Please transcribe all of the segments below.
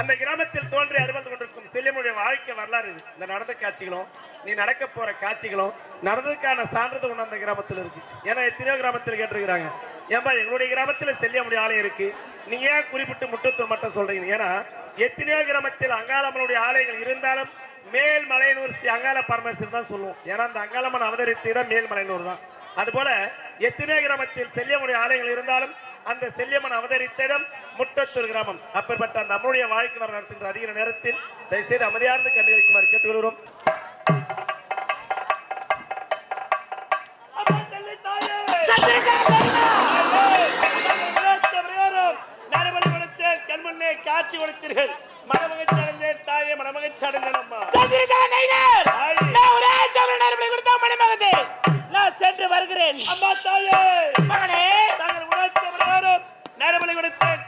அந்த கிராமத்தில் தோன்றி அறிவது கொண்டிருக்கும் செல்லியமுடைய வாழ்க்கை வரலாறு இது. இந்த நடந்த காட்சிகளும் நீ நடக்க போற காட்சிகளும் நடந்ததுக்கான சான்றது ஒன்று அந்த கிராமத்தில் இருக்கு. ஏன்னா எத்தனையோ கிராமத்தில் கேட்டிருக்கிறாங்க. ஏன்பா எங்களுடைய கிராமத்தில் செல்லியமுடைய ஆலயம் இருக்கு. நீங்க ஏன் குறிப்பிட்டு முட்டத்துவம் மட்டும் சொல்றீங்க? ஏன்னா எத்தனையோ கிராமத்தில் அங்காளம்மனுடைய ஆலயங்கள் இருந்தாலும் மேல்மலையனூர் ஸ்ரீ அங்காள பரமேஸ்வரர் தான் சொல்லுவோம். ஏன்னா அந்த அங்காளம்மன் அவதரித்த இடம் மேல்மலையனூர் தான். அதுபோல எத்தனையோ கிராமத்தில் செல்லியமுடைய ஆலயங்கள் இருந்தாலும் அந்த செல்லியம்மன் அவதரித்த இடம் முட்டத்தூர் கிராமம். அப்பேற்பட்ட அந்த அம்மனுடைய வாழ்க்கை வர நடத்துகின்ற அதிக நேரத்தில் தயவுசெய்து அமைதியார்ந்து கண்டுகளிக்குமாறு கேட்டுக்கொள்கிறோம். காட்சி கொடுத்தீர்கள் மணமகச் அடைந்தேன் தாயே மணமகச் அடைந்தேன் அம்மா தாயே! நான் சென்று வருகிறேன். அம்மா தாயே! மகனே! பிரகாரம் நடைமுறை கொடுத்தேன்.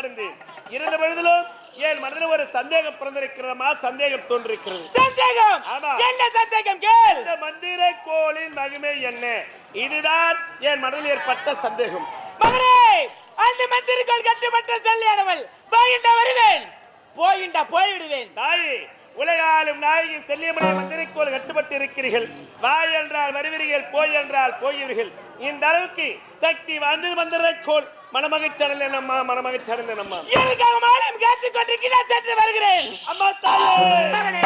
அடைந்தேன் இருந்த பொழுதிலும் என் மனதில் ஒரு சந்தேகம் பிறந்திருக்கிறதா சந்தேகம் தோன்றிருக்கிறது. சந்தேகம். என்ன சந்தேகம் கேள். இந்த மந்திர கோளின் மகிமை என்ன? இதுதான் என் மனதில் ஏற்பட்ட சந்தேகம். மகனே அந்த மந்திரிகள் கட்டுப்பட்ட செல்லியானவள் போயிண்டா வருவேன். போயிண்டா போய்விடுவேன். தாயே உலகாலும் நாயகி செல்லியமலை மந்திரக்கோள் கட்டுப்பட்டு இருக்கிறீர்கள். வாய் என்றால் வருவீர்கள் போய் என்றால் போய்வீர்கள் இந்த அளவுக்கு சக்தி வந்து மந்திரக்கோள் மணமகச்சடல் அம்மா மணமகச்சடல் அம்மா. எனக்காக மாலம் கேட்டுக் கொண்டிருக்கிறேன் சென்று வருகிறேன். அம்மா தாயே.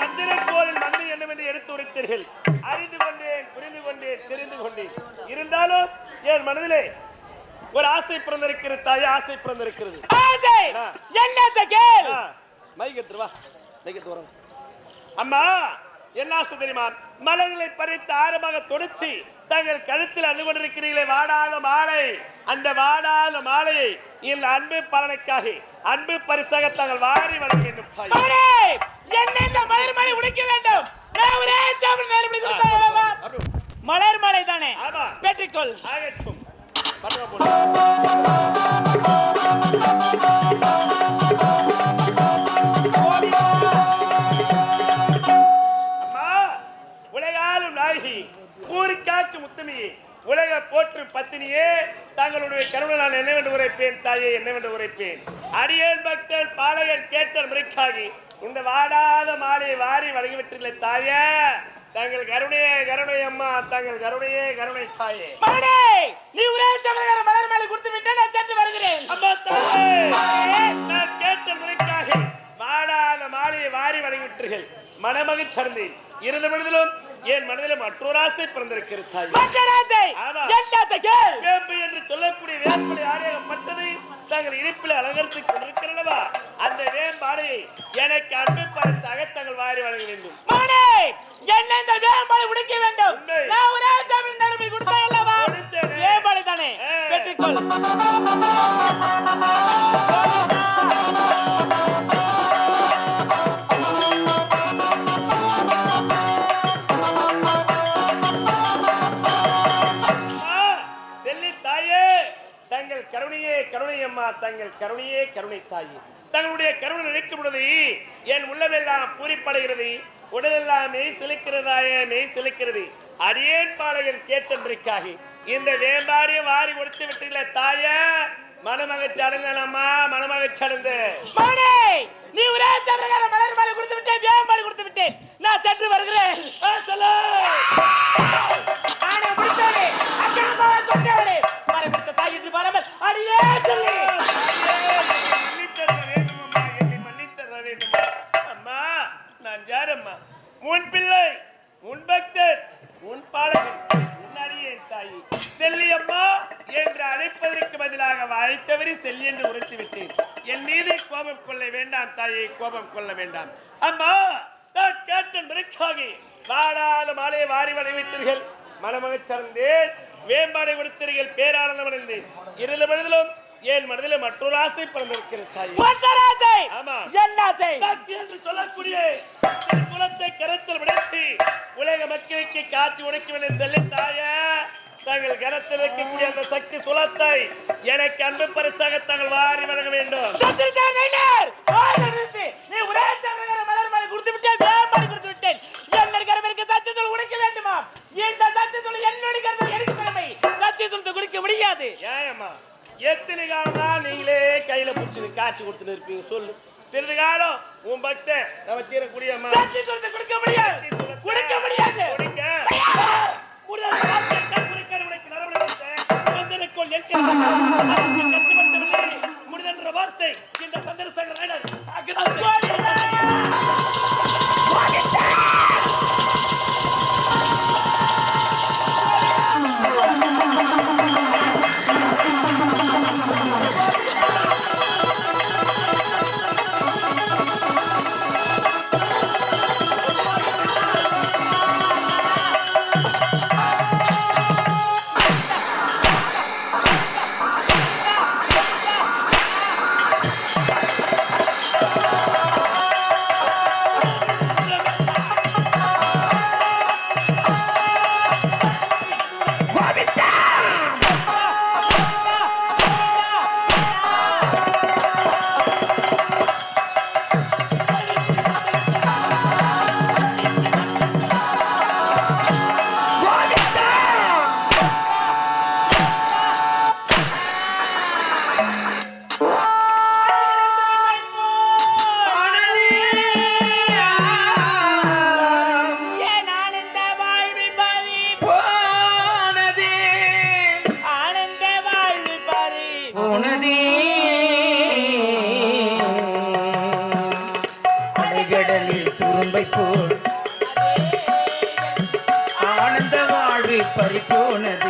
மந்திரக்கோளின் மகிமை என்னவென்று எடுத்து உரைத்தீர்கள் அறிந்து கொண்டேன் புரிந்து கொண்டேன் தெரிந்து கொண்டேன். இருந்தாலும் என் மனதிலே ஒரு ஆசை பிறந்திருக்கிறது தாயே ஆசை பிறந்திருக்கிறது. ஆசை? ஆ. என்னத்த கேள். மைக்கத்து வா. மைக்கத்து வரோம் அம்மா என்ன ஆசை தெரியுமா? மலர்களை பறித்து ஆரமாக தொடுத்து தங்கள் கழுத்தில் அணிந்து கொண்டிருக்கிறீர்களே வாடாத மாலை. அந்த வாடாத மாலையை இந்த அன்பு பலனுக்காக அன்பு பரிசாக தாங்கள் வாரி வழங்க வேண்டும் என்ன இந்த மலர் மலை உடைக்க வேண்டும். மலர் மலை தானே. பெற்றுக்கொள். ஆகட்டும் பட்டுவா பத்தினியே தங்களுடைய கருணை நான் என்னவென்று உரைப்பேன் தாயே என்னவென்று உரைப்பேன். அடியேன் பக்தன் பாலகன் கேட்ட முறைக்காகி இந்த வாடாத மாலையை வாரி வழங்கிவிட்டுள்ள தாயே. தங்கள் கருணையே கருணை அம்மா தங்கள் கருணையே கருணை தாயே. நீ ஒரே தமிழக மலர் மலை கொடுத்து விட்டு நான் சென்று வருகிறேன். அம்மா தாயே. நான் கேட்ட முறைக்காக வாடாத மாலையை வாரி வழங்கிவிட்டீர்கள். மனமகிழ் சர்ந்தேன் இருந்த பொழுதிலும் என் மனதில் மற்றொரு ஆசை பிறந்திருக்கிறது வேம்பு என்று சொல்லக்கூடிய வேம்பலை ஆலயப்பட்டதை தங்கள் இனிப்பில் அலங்கரித்துக் கொண்டிருக்கிறல்லவா? அந்த வேம்பாலையை எனக்கு அன்பு பரிசாக தங்கள் வாரி வழங்க வேண்டும். மகனே என்ன இந்த வேம்பலை உடைக்க வேண்டும். உண்மை. நான் ஒரே தமிழ் அல்லவா? கொடுத்தேனே. வேம்பலை தானே. பெற்றுக்கொள் கருணையே கருணை அம்மா தங்கள் கருணையே கருணை தாயே தங்களுடைய கருணை நினைக்கும் பொழுது என் உள்ளமெல்லாம் பூரிப்படைகிறது உடலெல்லாம் மெய் சிலிக்கிறதாயே மெய் சிலிக்கிறது அடியேன் பாளையன் கேட்டன்றைக்காக இந்த வேம்பாடிய வாரி கொடுத்து விட்டீங்களே தாயே மணமகச் சடங்கம்மா மணமகச் சடங்கு நீ ஒரே தமிழக மலர் மலை கொடுத்து விட்டேன் வேம்பலை கொடுத்து விட்டேன் நான் சென்று வருகிறேன் ஆனை என்று பாராமல் அடியே அம்மா, அம்மா, நான் யாரம்மா? உன் பிள்ளை உன் பக்தன் உன் பாலகன் உன் அடியேன் தாயி. செல்லி அம்மா என்று அழைப்பதற்கு பதிலாக அழைத்தவரை செல்லி என்று உரைத்து விட்டேன். என் மீது கோபம் கொள்ள வேண்டாம் தாயை கோபம் கொள்ள வேண்டாம். அம்மா நான் கேட்ட மிருக்காக வாடாத மாலையை வாரி வரைவிட்டீர்கள் மனமகச் சார்ந்தேன் வேம்பாடை கொடுத்தீர்கள் பேரானந்தம் அடைந்தேன் இருந்த பொழுதிலும் என் மனதில் மற்றொரு ஆசை பிறந்திருக்கிறது சொல்லக்கூடிய குலத்தை கருத்தில் விடுத்து உலக மக்களுக்கு காட்சி உடைக்கும் என செல்ல தாய தங்கள் கரத்தில் வைக்கக்கூடிய அந்த சக்தி சுலத்தை எனக்கு அன்பு பரிசாக தாங்கள் வாரி வழங்க வேண்டும். நீ ஒரே மலர் மலை கொடுத்து விட்டேன் கொடுத்து விட்டேன். என்னுடைய கருவிற்கு சத்தியத்தூள் உடைக்க வேண்டுமா இந்த முடியாது. ஏமா எத்தனை காலமா நீங்களே கையில பிடிச்சி காய்ச்சி கொடுத்துட்டு இருப்பீங்க? சொல்லு. சிறிது காலம் உன் பக்த நம்ம சீர குடியம்மா கொடுக்க முடியாது. கொடுக்க முடியாது. கொடுக்க. முடியாது நோன்பை போல் ஆனந்த வாழ்வை பறிப்போனது.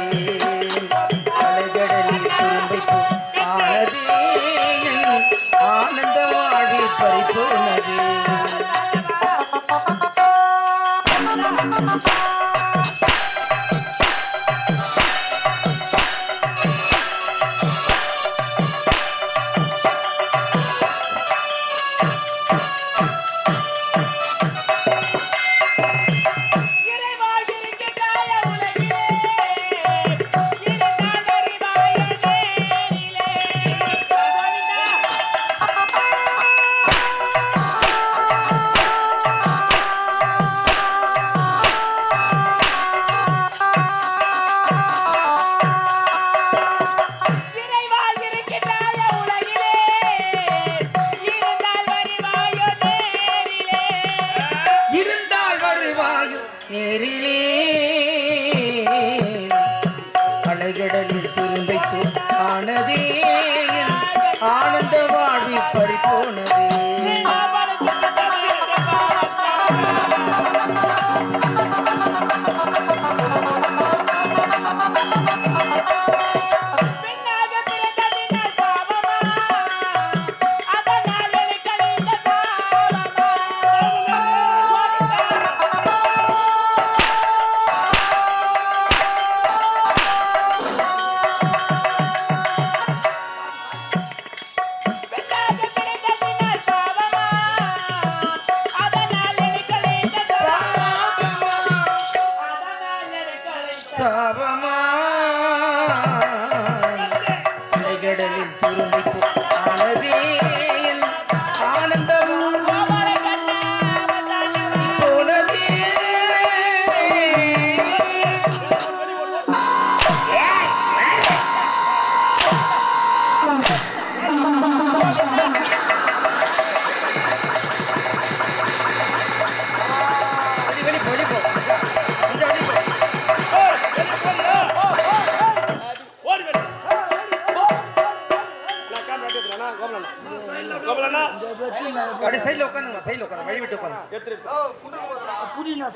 എരിളി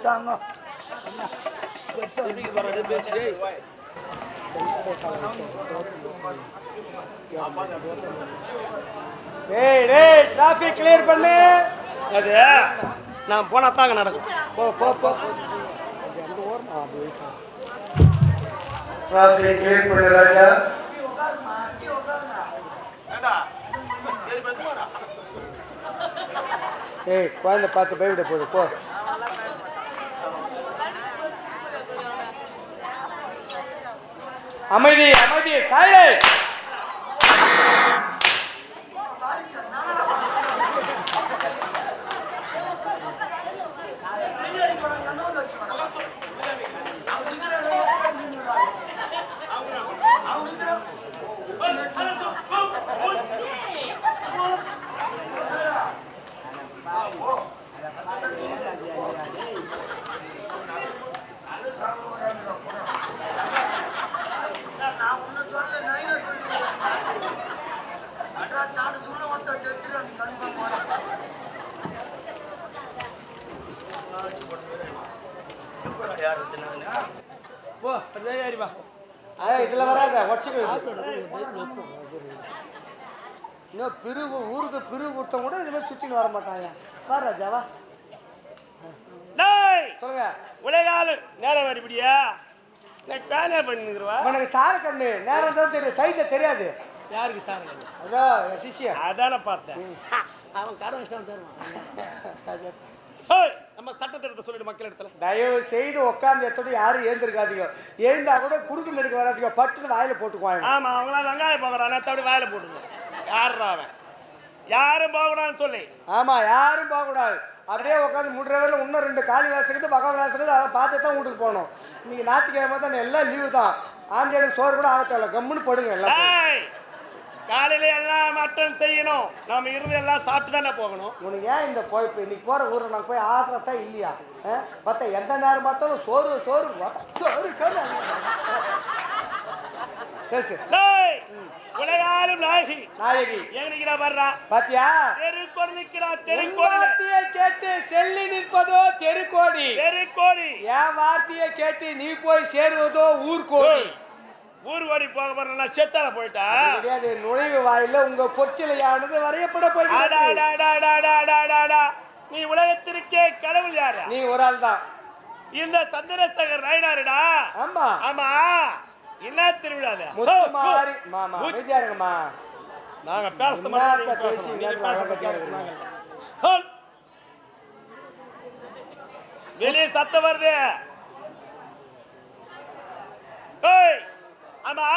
விட்டாங்க டிராஃபிக் கிளியர் பண்ணு. அது நான் போனா தாங்க நடக்கும். போ போ போ. டிராஃபிக் கிளியர் பண்ணு ஏய் குழந்தை பார்த்து பயவிட போகுது போ. அமைதி அமைதி சாயிலே பிரிவு கொடுத்தவங்க கூட இதுமாதிரி சுத்தின்னு வர மாட்டாங்க வா ராஜா வா. டேய்! சொல்லுங்க. உலகாலு நேரம் வருபடியா நான் பேனே பண்ணிக்கிறவா உனக்கு சார கண்ணு. நேரம் தான் தெரியும். சைட்ல தெரியாது. யாருக்கு சாருங்க அதான் என் சிஷ்யா அதான பார்த்தேன். அவன் கடன் இஷ்டம் தருவான். நம்ம சட்டத்திட்டத்தை சொல்லிடு மக்கள் இடத்துல. தயவு செய்து உட்கார்ந்து எத்தோட யாரும் ஏந்திருக்காதீங்க. எழுந்தா கூட குறுக்கு நெடுக்க வராதீங்க. பட்டுன்னு வாயில போட்டுக்குவாங்க. ஆமா அவங்களாம் வெங்காயம் போகிறான் நேத்தோட வாயில போட்டுங்க யாருடா அவன்? யாரும் போகக்கூடாதுன்னு சொல்லி. ஆமா யாரும் போகக்கூடாது. அப்படியே உட்காந்து முடுறவரில் இன்னும் ரெண்டு காலி வாசக்குது பக்கம் வாசக்குது அதை பார்த்து தான் வீட்டுக்கு போகணும். இன்னைக்கு ஞாயிற்றுக்கிழமை தான் எல்லாம் லீவு தான். ஆண்டியனுக்கு சோறு கூட ஆகத்தில்ல கம்முன்னு படுங்க எல்லாம் போய். காலையில எல்லாம் மட்டன் செய்யணும். நாம இருந்து எல்லாம் சாப்பிட்டு தானே போகணும். உனக்கு ஏன் இந்த பொழப்பு இன்னைக்கு போற ஊரை நான் போய் ஆட்ரஸா இல்லையா? பார்த்தா எந்த நேரம் பார்த்தாலும் சோறு சோறு சோறு சோறு. பேசு. உலகாலும் நாயகி. நாயகி. எங்க நிக்கிறா பாருடா? பாத்தியா? தெருக்கோடி நிக்கிறா தெருக்கோடி வார்த்தையை கேட்டு செல்லி நிற்பதோ தெருக்கோடி? தெருக்கோடி. என் வார்த்தையை கேட்டு நீ போய் சேருவதோ ஊர்கோடி? ஊர் ஓடி போக போறா செத்தால போயிட்டா? கிடையாது. நுழைவு வாயில உங்க பொச்சிலையானது வரையப்பட அடா. நீ உலகத்திற்கே கடவுள் யாரு? நீ ஒரு ஆள் தான் இந்த சந்திரசேகர் நாயனாருடா. ஆமா. ஆமா. என்ன திருவிழா இது? முத்துமாரி மாமா. அமைதியா இருங்கம்மா. நாங்க பேச மாட்டோம், பேசி. வெளியே சத்தம் வருது. ஏய், ஆமா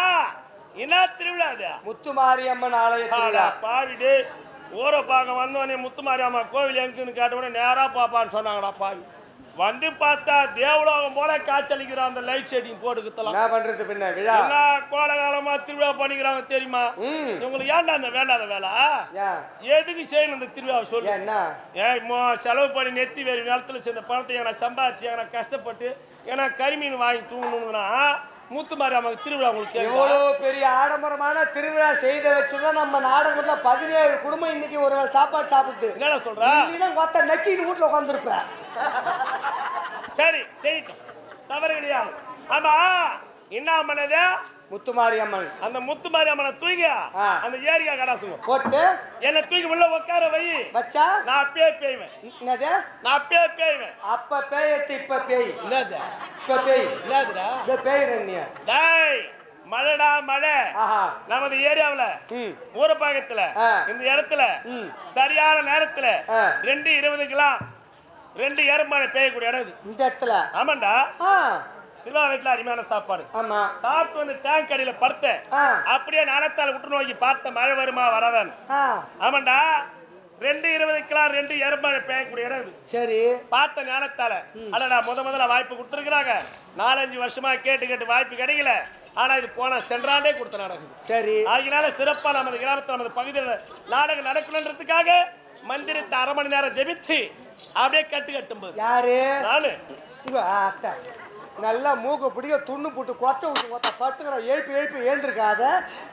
என்ன திருவிழா இது முத்துமாரியம்மன் ஆலய ஆடா, திருவிழா. பாவிடு ஊரை பார்க்க வந்தோடனே முத்துமாரியம்மா கோவில் எங்குன்னு கேட்டவுடனே நேரா பாப்பான்னு சொன்னாங்கடா பாவி. வந்து பார்த்தா தேவலோகம் போல காய்ச்சலிக்கிற அந்த லைட் செட்டிங் போட்டுக்கத்தலாம் என்ன பண்றது பின்ன? விழா. என்ன கோலகாலமா திருவிழா பண்ணிக்கிறாங்க தெரியுமா? ம். இவங்களுக்கு ஏன்டா அந்த வேண்டாத வேலை? எதுக்கு செய்யணும் இந்த திருவிழாவை சொல்லு. என்ன? செலவு பண்ணி நெத்தி வேறு நிலத்துல சேர்ந்த பணத்தை என சம்பாதிச்சு என கஷ்டப்பட்டு ஏன்னா கரிமீன் வாங்கி தூங்கணுங்கன்னா மூத்து நமக்கு திருவிழா உங்களுக்கு? எவ்வளவு பெரிய ஆடம்பரமான திருவிழா செய்த வச்சுதான் நம்ம நாடகத்துல பதினேழு குடும்பம் இன்னைக்கு ஒரு வேளை சாப்பாடு சாப்பிட்டு. என்னடா சொல்ற? நீதான் கொத்த நக்கிட்டு வீட்டுல உட்காந்துருப்ப சரி செய்யட்டும். தவறு கிடையாது ஆமா என்ன பண்ணது முத்துமாரியம்மன். அந்த முத்து மாதிரி அம்மனை தூக்கி. அந்த ஏரியா கடாசுங்க போட்டு என்ன தூக்கி உள்ள உட்கார வை. வச்சா? நான் அப்பயே பேய்வேன். என்னது? நான் அப்பயே பேய்வேன். அப்ப பேயத்து இப்ப பேய். என்னது? இப்ப பேய். என்னதுடா? இந்த பேய் நீ. டேய் மழைடா மழை. நமது ஏரியாவுல ம். ஊரப்பாக்கத்துல ஆ. இந்த இடத்துல சரியான நேரத்துல. ரெண்டு இருபதுக்கெல்லாம் ரெண்டு எருமானை பேயக்கூடிய இடம் இந்த இடத்துல? ஆமாண்டா. ஆ சிவா வீட்டுல அருமையான சாப்பாடு. ஆமா. சாப்பிட்டு வந்து டேங்க் அடியில படுத்தேன். அப்படியே நாணத்தால் உற்று நோக்கி பார்த்த மழை வருமா வராதான் ஆமாண்டா ரெண்டு இருபதுக்கெல்லாம் ரெண்டு எருமானை பேயக்கூடிய இடம் இது. சரி. பார்த்த ஞானத்தால அடடா முத முதல்ல வாய்ப்பு கொடுத்துருக்குறாங்க. நாலஞ்சு வருஷமா கேட்டு கேட்டு வாய்ப்பு கிடைக்கல. ஆனா இது போன சென்றாண்டே கொடுத்த நாடகம். சரி. அதனால சிறப்பா நமது கிராமத்துல நமது பகுதியில் நாடகம் நடக்கணுன்றதுக்காக மந்திரத்தை அரை மணி நேரம் ஜெபித்து அப்படியே கட்டு கட்டும்போது. யாரு? நானு. நல்லா மூக்க பிடிக்க துண்ணு போட்டு கொத்த விட்டு கொத்த பட்டுக்கிற எழுப்பி எழுப்பி ஏந்திருக்காத.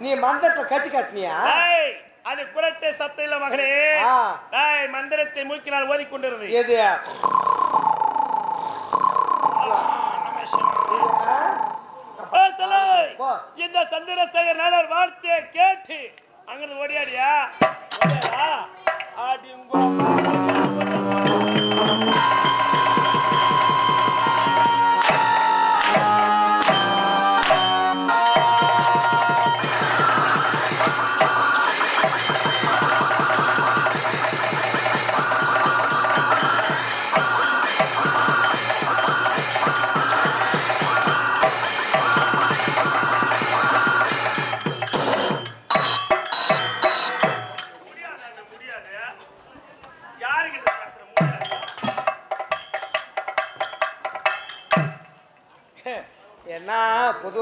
நீ மந்தத்துல கட்டி கட்டினியா? அது குரட்டை சத்தம் இல்ல. டேய், மந்திரத்தை மூக்கினால் ஓதிக்கொண்டிருந்தது எது?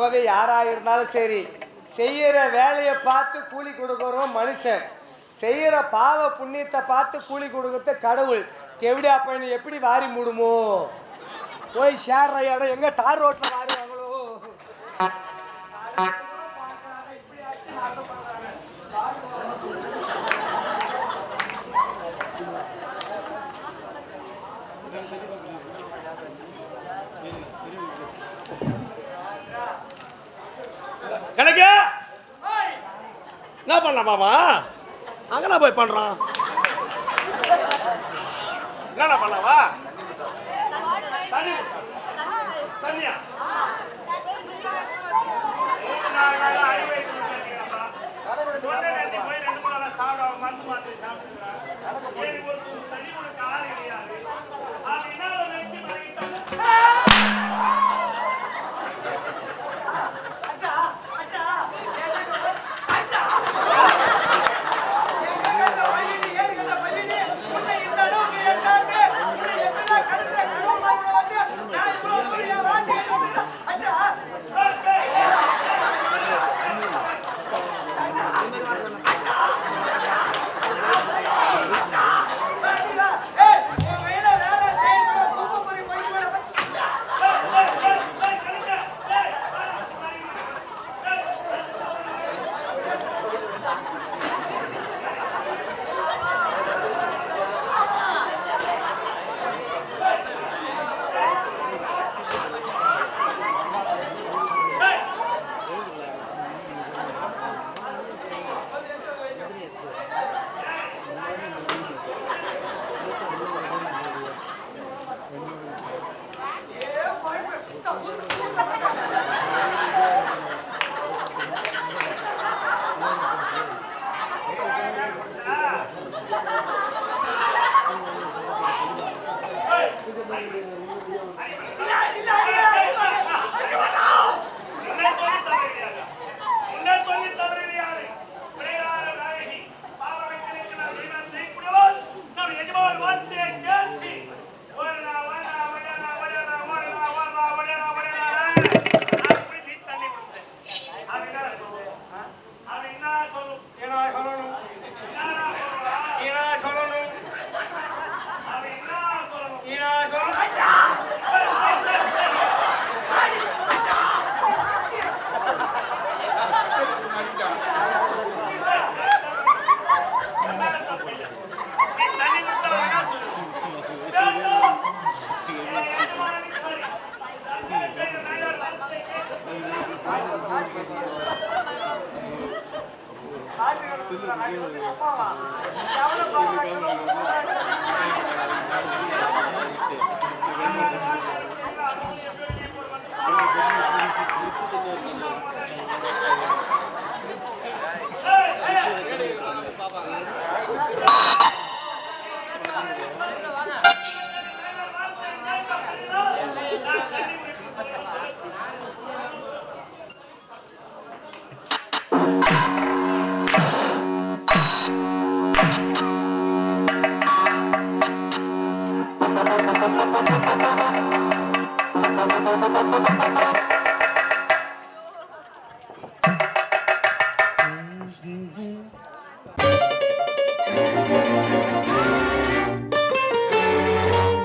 பொதுவாகவே யாராக இருந்தாலும் சரி செய்கிற வேலையை பார்த்து கூலி கொடுக்குறோம் மனுஷன். செய்கிற பாவ புண்ணியத்தை பார்த்து கூலி கொடுக்கறது கடவுள். கெவிடா பையனை எப்படி வாரி மூடுமோ? போய் சேர்ற இடம் எங்கே? தார் ரோட்ல பண்ணலாமாவா அங்கெல்லாம் போய் பண்றான் என்னடா பண்ணவா? தண்ணி தண்ணியா?